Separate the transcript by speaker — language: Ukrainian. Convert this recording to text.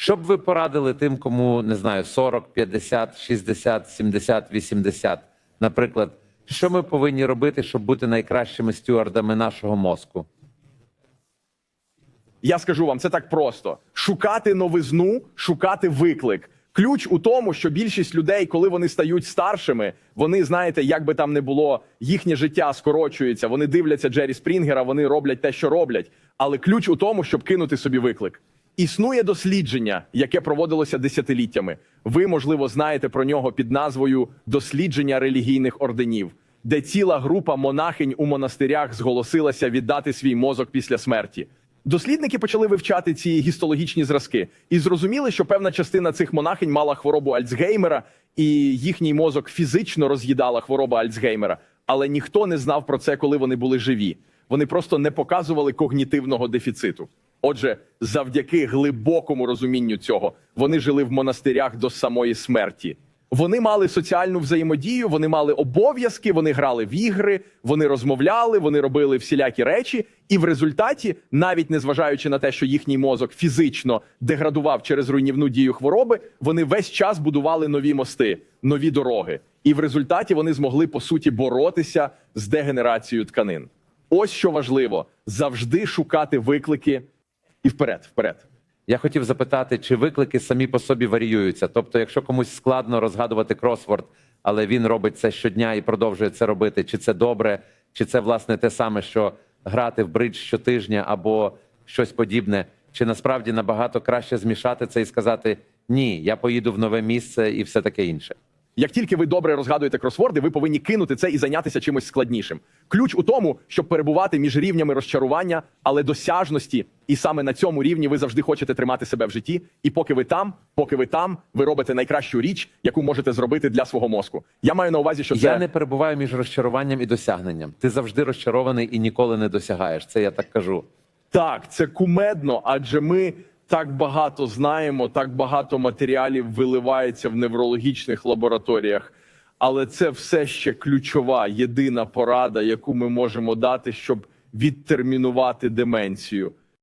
Speaker 1: Що б ви порадили тим, кому не знаю, 40, 50, 60, 70, 80, наприклад, що ми повинні робити, щоб бути найкращими стюардами нашого мозку?
Speaker 2: Я скажу вам, це так просто: шукати новизну, шукати виклик. Ключ у тому, що більшість людей, коли вони стають старшими, вони знаєте, як би там не було, їхнє життя скорочується. Вони дивляться Джері Спрінгера, вони роблять те, що роблять. Але ключ у тому, щоб кинути собі виклик. Існує дослідження, яке проводилося десятиліттями. Ви, можливо, знаєте про нього під назвою Дослідження релігійних орденів, де ціла група монахинь у монастирях зголосилася віддати свій мозок після смерті. Дослідники почали вивчати ці гістологічні зразки і зрозуміли, що певна частина цих монахинь мала хворобу Альцгеймера, і їхній мозок фізично роз'їдала хвороба Альцгеймера. Але ніхто не знав про це, коли вони були живі. Вони просто не показували когнітивного дефіциту. Отже, завдяки глибокому розумінню цього, вони жили в монастирях до самої смерті. Вони мали соціальну взаємодію, вони мали обов'язки, вони грали в ігри, вони розмовляли, вони робили всілякі речі, і в результаті, навіть незважаючи на те, що їхній мозок фізично деградував через руйнівну дію хвороби, вони весь час будували нові мости, нові дороги. І в результаті вони змогли по суті боротися з дегенерацією тканин. Ось що важливо: завжди шукати виклики і вперед, вперед.
Speaker 1: Я хотів запитати, чи виклики самі по собі варіюються? Тобто, якщо комусь складно розгадувати кросворд, але він робить це щодня і продовжує це робити, чи це добре, чи це власне те саме, що грати в бридж щотижня або щось подібне, чи насправді набагато краще змішати це і сказати ні, я поїду в нове місце і все таке інше.
Speaker 2: Як тільки ви добре розгадуєте кросворди, ви повинні кинути це і зайнятися чимось складнішим. Ключ у тому, щоб перебувати між рівнями розчарування, але досяжності, і саме на цьому рівні ви завжди хочете тримати себе в житті. І поки ви там, поки ви там, ви робите найкращу річ, яку можете зробити для свого мозку. Я маю на увазі, що це
Speaker 1: Я не перебуваю між розчаруванням і досягненням. Ти завжди розчарований і ніколи не досягаєш. Це я так кажу.
Speaker 2: Так, це кумедно, адже ми так багато знаємо, так багато матеріалів виливається в неврологічних лабораторіях. Але це все ще ключова єдина порада, яку ми можемо дати, щоб відтермінувати деменцію.